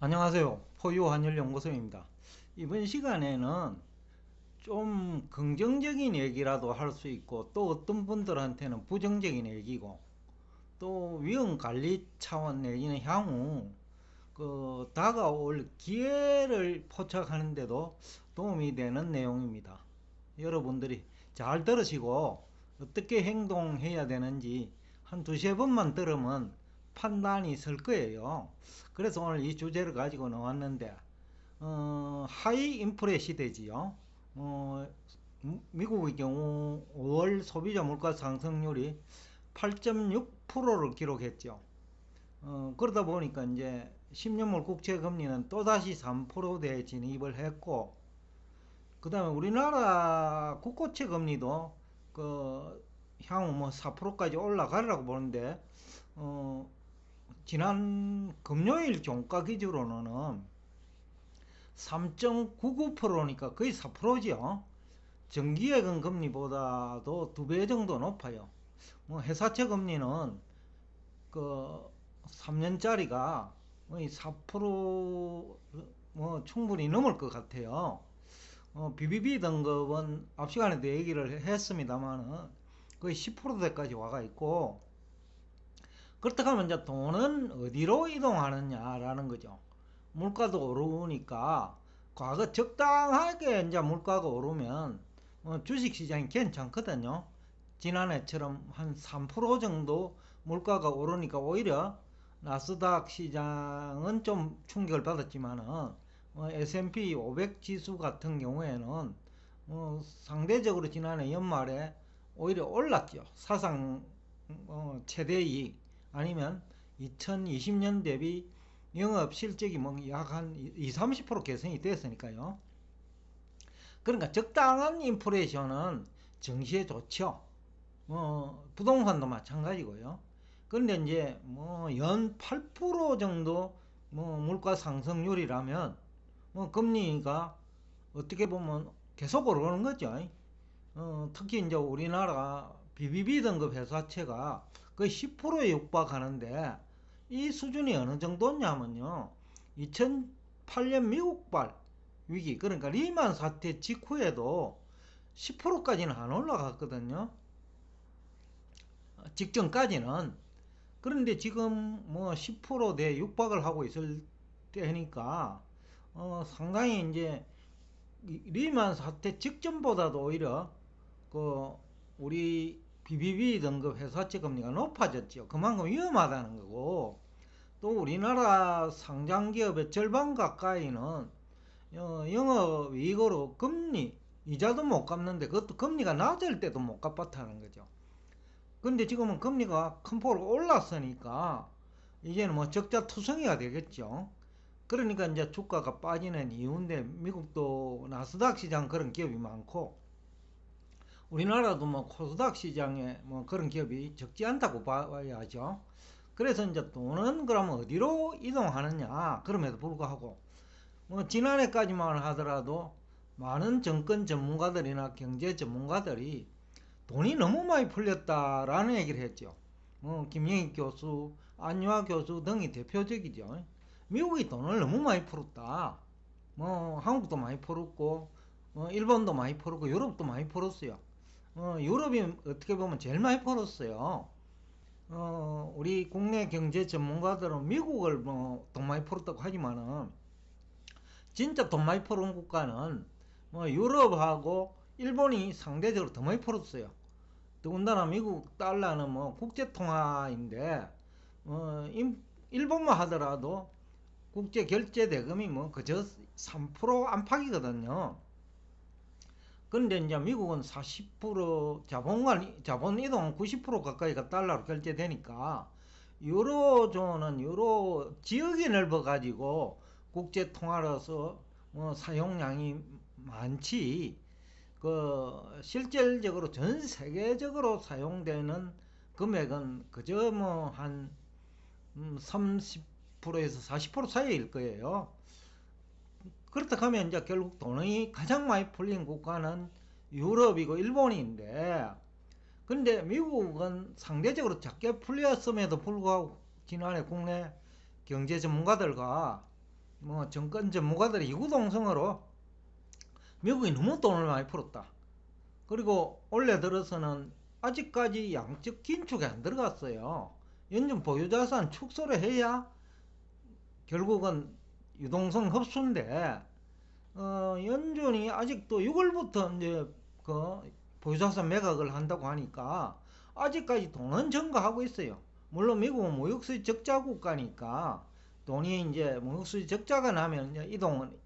안녕하세요. 포유한율연구소입니다. 이번 시간에는 좀 긍정적인 얘기라도 할 수 있고 또 어떤 분들한테는 부정적인 얘기고 또 위험 관리 차원 내지는 향후 그 다가올 기회를 포착하는데도 도움이 되는 내용입니다. 여러분들이 잘 들으시고 어떻게 행동해야 되는지 한 두세 번만 들으면 판단이 설 거예요. 그래서 오늘 이 주제를 가지고 나왔는데 어, 하이 인플레 시대지요. 어, 미국의 경우 5월 소비자 물가 상승률이 8.6%를 기록했죠. 어, 그러다 보니까 이제 10년물 국채 금리는 또다시 3%대에 진입을 했고, 그 다음에 우리나라 국고채 금리도 그 향후 뭐 4%까지 올라가리라고 보는데, 어, 지난 금요일 종가 기준으로는 3.99%니까 거의 4%죠. 정기예금 금리보다도 두 배 정도 높아요. 뭐 회사채 금리는 그 3년짜리가 거의 4%뭐 충분히 넘을 것 같아요. 어, BBB 등급은 앞 시간에도 얘기를 했습니다만은 거의 10%대까지 와가 있고 그렇다고 하면 이제 돈은 어디로 이동하느냐라는 거죠. 물가도 오르니까 과거 적당하게 이제 물가가 오르면 어, 주식 시장이 괜찮거든요. 지난해처럼 한 3% 정도 물가가 오르니까 오히려 나스닥 시장은 좀 충격을 받았지만은 어, S&P 500 지수 같은 경우에는 어, 상대적으로 지난해 연말에 오히려 올랐죠. 사상 어, 최대 이익 아니면 2020년 대비 영업 실적이 뭐 약 한 20, 30% 개선이 됐으니까요. 그러니까 적당한 인플레이션은 정시에 좋죠. 뭐 부동산도 마찬가지고요. 그런데 이제 뭐 연 8% 정도 뭐 물가 상승률이라면 뭐 금리가 어떻게 보면 계속 오르는 거죠. 어, 특히 이제 우리나라 BBB 등급 회사채가 거의 10%에 육박하는데 이 수준이 어느 정도냐면요. 2008년 미국발 위기 그러니까 리만 사태 직후에도 10%까지는 안 올라갔거든요. 직전까지는 그런데 지금 뭐 10%대 육박을 하고 있을 때니까 어 상당히 이제 리만 사태 직전보다도 오히려 그 우리 BBB 등급 회사채 금리가 높아졌죠. 그만큼 위험하다는 거고 또 우리나라 상장 기업의 절반 가까이는 어, 영업이익으로 금리 이자도 못 갚는데 그것도 금리가 낮을 때도 못 갚았다는 거죠. 근데 지금은 금리가 큰 폭으로 올랐으니까 이제는 뭐 적자 투성이가 되겠죠. 그러니까 이제 주가가 빠지는 이유인데 미국도 나스닥 시장 그런 기업이 많고 우리나라도 뭐 코스닥 시장에 뭐 그런 기업이 적지 않다고 봐야죠. 그래서 이제 돈은 그러면 어디로 이동하느냐 그럼에도 불구하고 뭐 지난해까지만 하더라도 많은 정권 전문가들이나 경제 전문가들이 돈이 너무 많이 풀렸다라는 얘기를 했죠. 뭐 김영익 교수, 안유아 교수 등이 대표적이죠. 미국이 돈을 너무 많이 풀었다. 뭐 한국도 많이 풀었고, 뭐 일본도 많이 풀었고, 유럽도 많이 풀었어요. 어, 유럽이 어떻게 보면 제일 많이 벌었어요. 어, 우리 국내 경제 전문가들은 미국을 뭐 돈 많이 벌었다고 하지만은 진짜 돈 많이 벌은 국가는 뭐 유럽하고 일본이 상대적으로 더 많이 벌었어요. 더군다나 미국 달러는 뭐 국제 통화인데 어, 일본만 하더라도 국제 결제 대금이 뭐 그저 3% 안팎이거든요. 그런데 이제 미국은 40% 자본관, 자본 이동 90% 가까이가 달러로 결제되니까 유로존은 유로 지역이 넓어가지고 국제 통화로서 뭐 사용량이 많지 그 실질적으로 전 세계적으로 사용되는 금액은 그저 뭐 한 30%에서 40% 사이일 거예요. 그렇다 하면 이제 결국 돈이 가장 많이 풀린 국가는 유럽이고 일본인데 근데 미국은 상대적으로 작게 풀렸음에도 불구하고 지난해 국내 경제 전문가들과 뭐 정권 전문가들이 이구동성으로 미국이 너무 돈을 많이 풀었다. 그리고 올해 들어서는 아직까지 양적 긴축이 안 들어갔어요. 연준 보유자산 축소를 해야 결국은 유동성 흡수인데 어, 연준이 아직도 6월부터 이제 그 보유자산 매각을 한다고 하니까 아직까지 돈은 증가하고 있어요. 물론 미국은 무역수지 적자 국가니까 돈이 이제 무역수지 적자가 나면 이제 이동은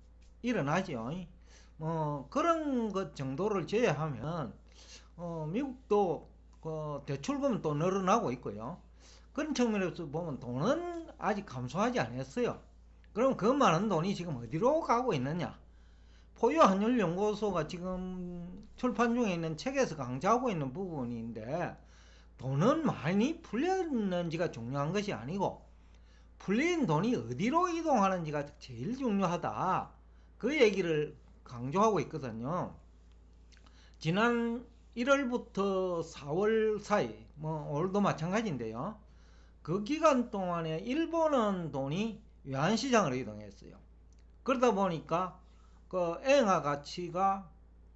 일어나죠. 뭐 그런 것 정도를 제외하면 어, 미국도 그 대출금 또 늘어나고 있고요. 그런 측면에서 보면 돈은 아직 감소하지 않았어요. 그럼 그 많은 돈이 지금 어디로 가고 있느냐? 포유환율연구소가 지금 출판 중에 있는 책에서 강조하고 있는 부분인데 돈은 많이 풀렸는지가 중요한 것이 아니고 풀린 돈이 어디로 이동하는지가 제일 중요하다. 그 얘기를 강조하고 있거든요. 지난 1월부터 4월 사이, 뭐 올도 마찬가지인데요. 그 기간 동안에 일본은 돈이 외환시장으로 이동했어요. 그러다 보니까 그 엔화 가치가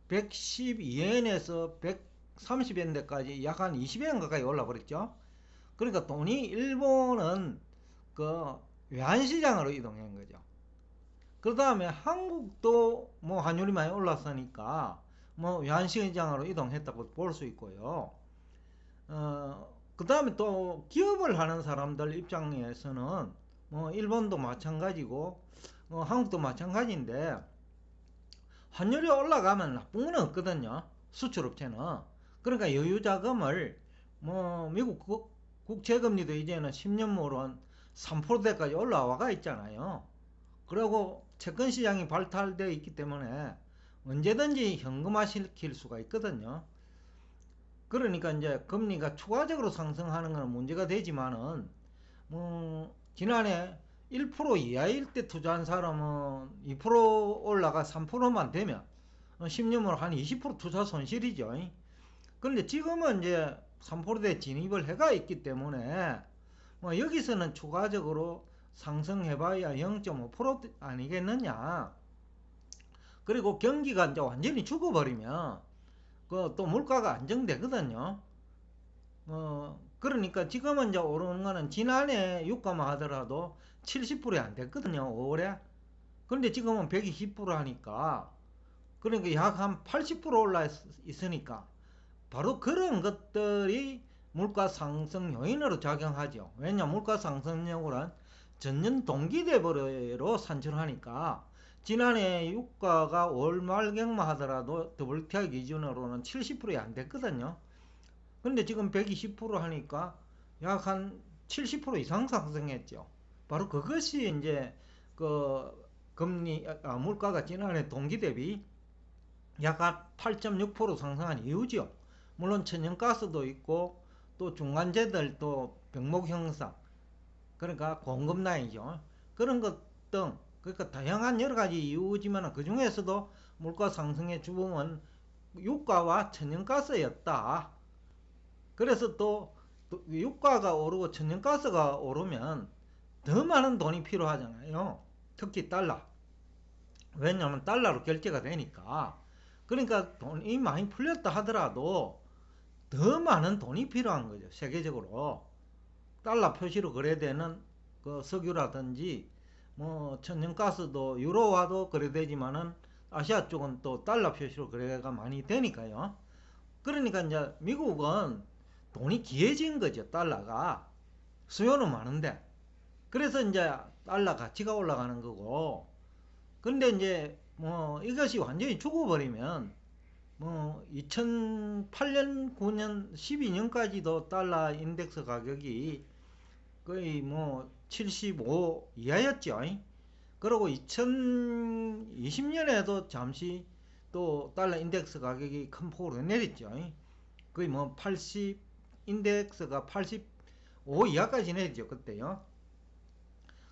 112엔에서 130엔대까지 약 한 20엔 가까이 올라버렸죠. 그러니까 돈이 일본은 그 외환시장으로 이동한 거죠. 그 다음에 한국도 뭐 환율이 많이 올랐으니까 뭐 외환시장으로 이동했다고 볼 수 있고요. 어, 그 다음에 또 기업을 하는 사람들 입장에서는 뭐 일본도 마찬가지고 뭐 한국도 마찬가지인데 환율이 올라가면 나쁜 건 없거든요. 수출업체는. 그러니까 여유 자금을 뭐 미국 국채금리도 이제는 10년물은 뭐 3%대까지 올라와가 있잖아요. 그리고 채권 시장이 발달되어 있기 때문에 언제든지 현금화 시킬 수가 있거든요. 그러니까 이제 금리가 추가적으로 상승하는 건 문제가 되지만은 뭐 지난해 1% 이하일 때 투자한 사람은 2% 올라가 3%만 되면 10년으로 한 20% 투자 손실이죠. 그런데 지금은 이제 3%대 진입을 해가 있기 때문에 뭐 여기서는 추가적으로 상승해봐야 0.5% 아니겠느냐. 그리고 경기가 이제 완전히 죽어버리면 그 또 물가가 안정되거든요. 어 그러니까 지금은 이제 오르는 거는 지난해 유가만 하더라도 70%이 안 됐거든요. 5월에. 그런데 지금은 120% 하니까 그러니까 약 한 80% 올라 있으니까 바로 그런 것들이 물가 상승 요인으로 작용하죠. 왜냐 물가 상승률은 전년 동기 대비로 산출하니까 지난해 유가가 월 말경만 하더라도 WTI 기준으로는 70%이 안 됐거든요. 근데 지금 120% 하니까 약 한 70% 이상 상승했죠. 바로 그것이 이제 그 금리 아, 물가가 지난해 동기 대비 약 한 8.6% 상승한 이유죠. 물론 천연가스도 있고 또 중간재들 또 병목 형상 그러니까 공급 라인이죠. 그런 것 등 그러니까 다양한 여러 가지 이유지만 그 중에서도 물가 상승의 주범은 유가와 천연가스였다. 그래서 또, 또 유가가 오르고 천연가스가 오르면 더 많은 돈이 필요하잖아요. 특히 달러. 왜냐하면 달러로 결제가 되니까. 그러니까 돈이 많이 풀렸다 하더라도 더 많은 돈이 필요한 거죠. 세계적으로. 달러 표시로 거래되는 그 석유라든지 뭐 천연가스도 유로화도 거래되지만은 아시아 쪽은 또 달러 표시로 거래가 많이 되니까요. 그러니까 이제 미국은 돈이 귀해진 거죠. 달러가 수요는 많은데 그래서 이제 달러 가치가 올라가는 거고 근데 이제 뭐 이것이 완전히 죽어버리면 뭐 2008년 9년 12년까지도 달러 인덱스 가격이 거의 뭐 75 이하였죠. 그리고 2020년에도 잠시 또 달러 인덱스 가격이 큰 폭으로 내렸죠. 거의 뭐 80 인덱스가 85 이하까지 내렸죠. 그때요.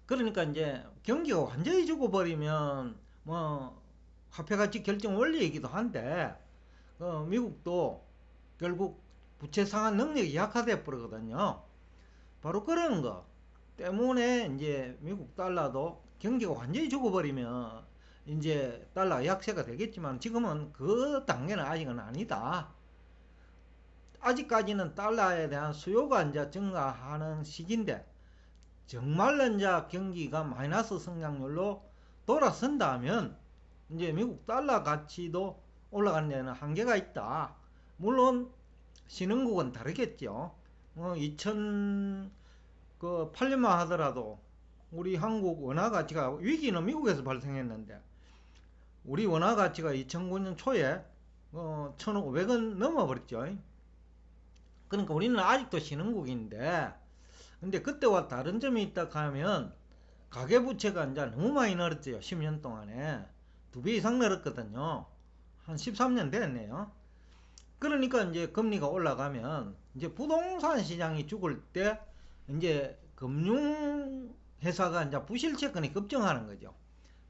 그러니까 이제 경기가 완전히 죽어버리면 뭐 화폐 가치 결정 원리이기도 한데 어, 미국도 결국 부채 상환 능력이 약화돼 버리거든요. 바로 그런 거 때문에 이제 미국 달러도 경기가 완전히 죽어버리면 이제 달러 약세가 되겠지만 지금은 그 단계는 아직은 아니다. 아직까지는 달러에 대한 수요가 이제 증가하는 시기인데 정말로 이제 경기가 마이너스 성장률로 돌아선다면 이제 미국 달러 가치도 올라가는 데는 한계가 있다. 물론 신흥국은 다르겠죠. 어, 2008년만 그 하더라도 우리 한국 원화 가치가 위기는 미국에서 발생했는데 우리 원화 가치가 2009년 초에 어, 1,500원 넘어버렸죠. 그러니까 우리는 아직도 신흥국인데 근데 그때와 다른 점이 있다 하면 가계부채가 이제 너무 많이 늘었죠. 10년 동안에. 두 배 이상 늘었거든요. 한 13년 됐네요. 그러니까 이제 금리가 올라가면 이제 부동산 시장이 죽을 때 이제 금융회사가 이제 부실 채권이 급증하는 거죠.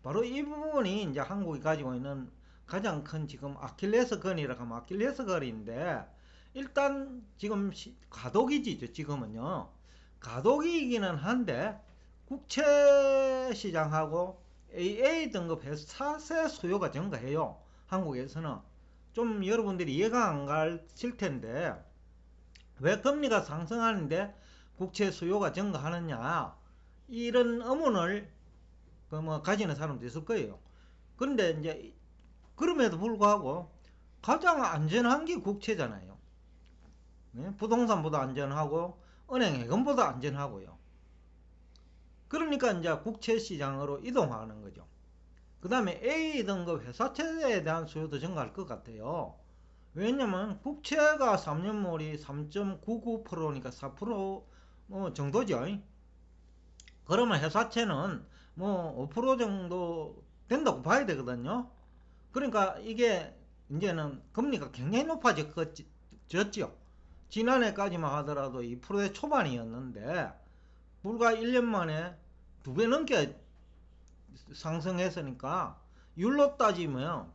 바로 이 부분이 이제 한국이 가지고 있는 가장 큰 지금 아킬레스 건이라고 하면 아킬레스 건인데 일단 지금 가독이지 지금은요. 가독이기는 한데 국채 시장하고 AA 등급 회사세 수요가 증가해요. 한국에서는 좀 여러분들이 이해가 안 가실 텐데 왜 금리가 상승하는데 국채 수요가 증가하느냐 이런 의문을 그뭐 가지는 사람도 있을 거예요. 그런데 이제 그럼에도 불구하고 가장 안전한 게 국채잖아요. 네? 부동산보다 안전하고 은행 예금보다 안전하고요. 그러니까 이제 국채 시장으로 이동하는 거죠. 그 다음에 A 등급 회사채에 대한 수요도 증가할 것 같아요. 왜냐면 국채가 3년물이 3.99%니까 4%뭐 정도죠. 그러면 회사채는 뭐 5% 정도 된다고 봐야 되거든요. 그러니까 이게 이제는 금리가 굉장히 높아졌죠. 지난해까지만 하더라도 2%의 초반이었는데 불과 1년 만에 두 배 넘게 상승했으니까 율로 따지면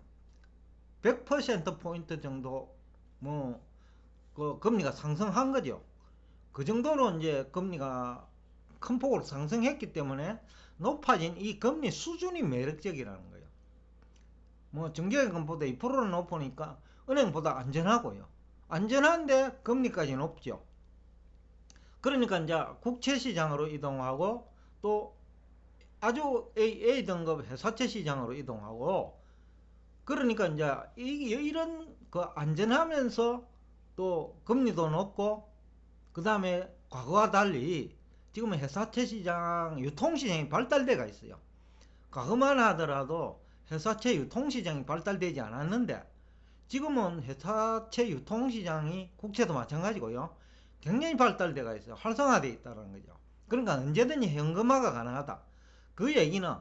100%포인트 정도 뭐 그 금리가 상승한 거죠. 그 정도로 이제 금리가 큰 폭으로 상승했기 때문에 높아진 이 금리 수준이 매력적이라는 거예요. 뭐 정기예금보다 2%는 높으니까 은행보다 안전하고요. 안전한데 금리까지 높죠. 그러니까 이제 국채 시장으로 이동하고 또 아주 A, A 등급 회사채 시장으로 이동하고 그러니까 이제 이, 이런 그 안전하면서 또 금리도 높고 그 다음에 과거와 달리 지금은 회사채 시장 유통시장이 발달돼가 있어요. 과거만 하더라도 회사채 유통시장이 발달되지 않았는데 지금은 회사채 유통시장이 국채도 마찬가지고요. 굉장히 발달돼가 있어요. 활성화되어 있다는 거죠. 그러니까 언제든지 현금화가 가능하다. 그 얘기는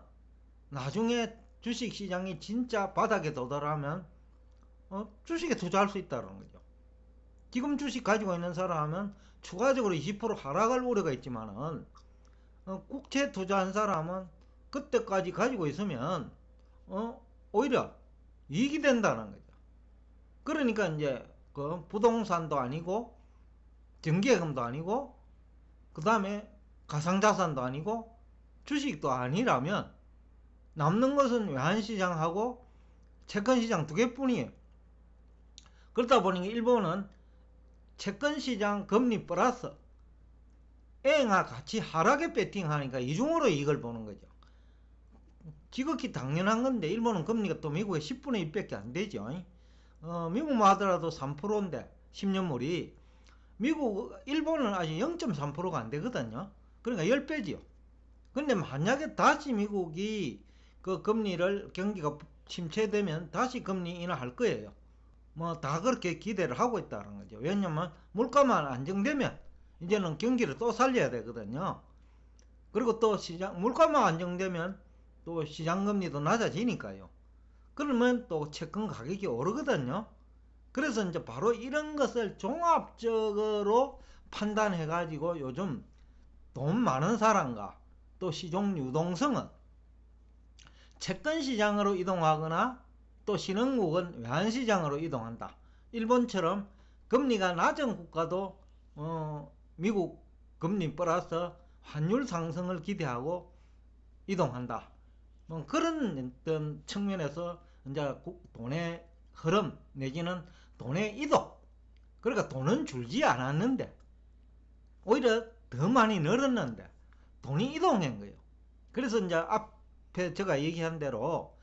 나중에 주식시장이 진짜 바닥에 도달하면 어, 주식에 투자할 수 있다는 거죠. 지금 주식 가지고 있는 사람은 추가적으로 20% 하락할 우려가 있지만은 어, 국채 투자한 사람은 그때까지 가지고 있으면 어, 오히려 이익이 된다는 거죠. 그러니까 이제 그 부동산도 아니고 정기예금도 아니고 그 다음에 가상자산도 아니고 주식도 아니라면 남는 것은 외환시장하고 채권시장 두 개뿐이에요. 그렇다 보니 일본은 채권시장 금리 플러스 A가 같이 하락에 배팅하니까 이중으로 이익을 보는 거죠. 지극히 당연한 건데 일본은 금리가 또 미국의 10분의 1밖에 안 되죠. 어, 미국만 하더라도 3%인데 10년물이 미국 일본은 아직 0.3%가 안 되거든요. 그러니까 10배지요. 근데 만약에 다시 미국이 그 금리를 경기가 침체되면 다시 금리 인하할 거예요. 뭐 다 그렇게 기대를 하고 있다는 거죠. 왜냐면 물가만 안정되면 이제는 경기를 또 살려야 되거든요. 그리고 또 시장 물가만 안정되면 또 시장 금리도 낮아지니까요. 그러면 또 채권 가격이 오르거든요. 그래서 이제 바로 이런 것을 종합적으로 판단해 가지고 요즘 돈 많은 사람과 또 시종 유동성은 채권 시장으로 이동하거나 또 신흥국은 외환시장으로 이동한다. 일본처럼 금리가 낮은 국가도 어, 미국 금리 플러스 환율 상승을 기대하고 이동한다. 뭐 그런 어떤 측면에서 이제 돈의 흐름 내지는 돈의 이동 그러니까 돈은 줄지 않았는데 오히려 더 많이 늘었는데 돈이 이동한 거예요. 그래서 이제 앞에 제가 얘기한 대로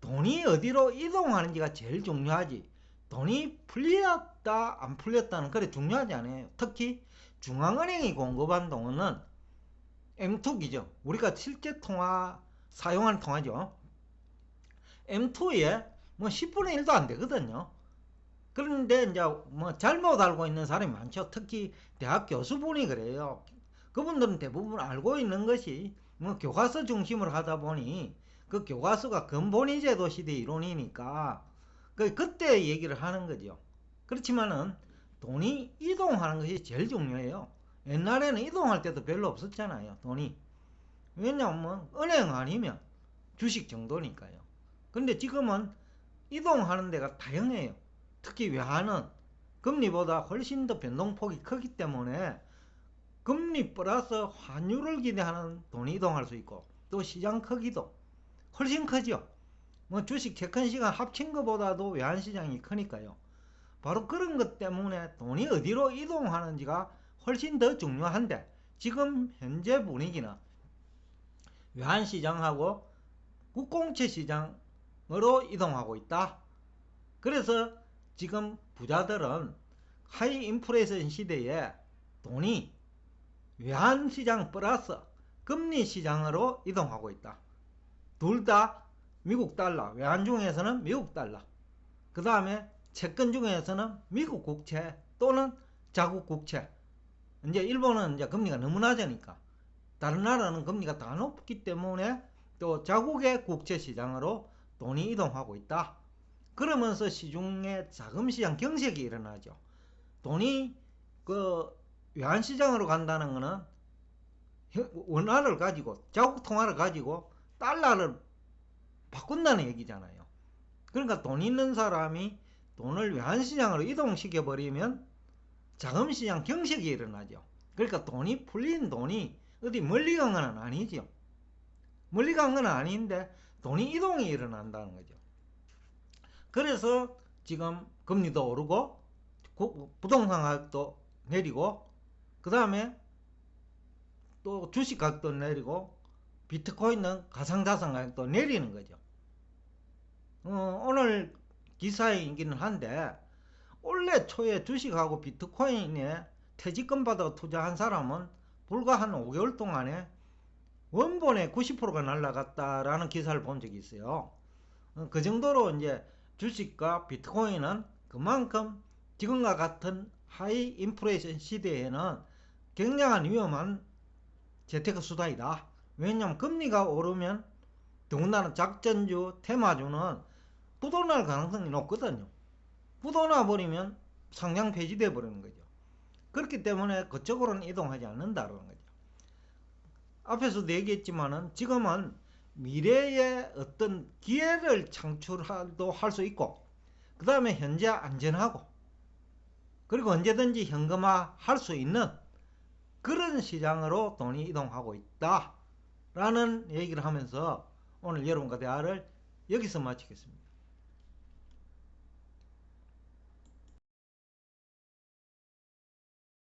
돈이 어디로 이동하는지가 제일 중요하지. 돈이 풀렸다 안 풀렸다는 그래 중요하지 않아요. 특히 중앙은행이 공급한 돈은 M2기죠. 우리가 실제 통화 사용하는 통화죠. M2에 뭐 10분의 1도 안 되거든요. 그런데 이제 뭐 잘못 알고 있는 사람이 많죠. 특히 대학 교수분이 그래요. 그분들은 대부분 알고 있는 것이 뭐 교과서 중심으로 하다 보니 그 교과서가 근본이 제도 시대 이론이니까 그 그때 얘기를 하는 거죠. 그렇지만은 돈이 이동하는 것이 제일 중요해요. 옛날에는 이동할 때도 별로 없었잖아요. 돈이. 왜냐하면 은행 아니면 주식 정도니까요. 근데 지금은 이동하는 데가 다양해요. 특히 외환은 금리보다 훨씬 더 변동폭이 크기 때문에 금리 플러스 환율을 기대하는 돈이 이동할 수 있고 또 시장 크기도 훨씬 크죠. 뭐 주식 채권 시간 합친 것보다도 외환 시장이 크니까요. 바로 그런 것 때문에 돈이 어디로 이동하는지가 훨씬 더 중요한데 지금 현재 분위기는 외환 시장하고 국공채 시장으로 이동하고 있다. 그래서 지금 부자들은 하이 인플레이션 시대에 돈이 외환 시장 플러스 금리 시장으로 이동하고 있다. 둘 다 미국 달러, 외환 중에서는 미국 달러. 그 다음에 채권 중에서는 미국 국채 또는 자국 국채. 이제 일본은 이제 금리가 너무 낮으니까 다른 나라는 금리가 다 높기 때문에 또 자국의 국채 시장으로 돈이 이동하고 있다. 그러면서 시중에 자금 시장 경색이 일어나죠. 돈이 그 외환 시장으로 간다는 것은 원화를 가지고 자국 통화를 가지고 달러를 바꾼다는 얘기잖아요. 그러니까 돈 있는 사람이 돈을 외환 시장으로 이동시켜 버리면 자금 시장 경색이 일어나죠. 그러니까 돈이 풀린 돈이 어디 멀리 간 건 아니죠. 멀리 간 건 아닌데 돈이 이동이 일어난다는 거죠. 그래서 지금 금리도 오르고 부동산 가격도 내리고 그 다음에 또 주식 가격도 내리고 비트코인은 가상자산 가격도 내리는 거죠. 어, 오늘 기사이기는 한데 올해 초에 주식하고 비트코인에 퇴직금 받아 투자한 사람은 불과 한 5개월 동안에 원본의 90%가 날라갔다라는 기사를 본 적이 있어요. 어, 그 정도로 이제 주식과 비트코인은 그만큼 지금과 같은 하이 인플레이션 시대에는 굉장한 위험한 재테크 수단이다. 왜냐하면 금리가 오르면 더군다나 작전주, 테마주는 부도날 가능성이 높거든요. 부도나 버리면 상장 폐지돼 버리는 거죠. 그렇기 때문에 그쪽으로는 이동하지 않는다는 거죠. 앞에서도 얘기했지만은 지금은 미래의 어떤 기회를 창출도 할 수 있고 그 다음에 현재 안전하고 그리고 언제든지 현금화 할 수 있는 그런 시장으로 돈이 이동하고 있다 라는 얘기를 하면서 오늘 여러분과 대화를 여기서 마치겠습니다.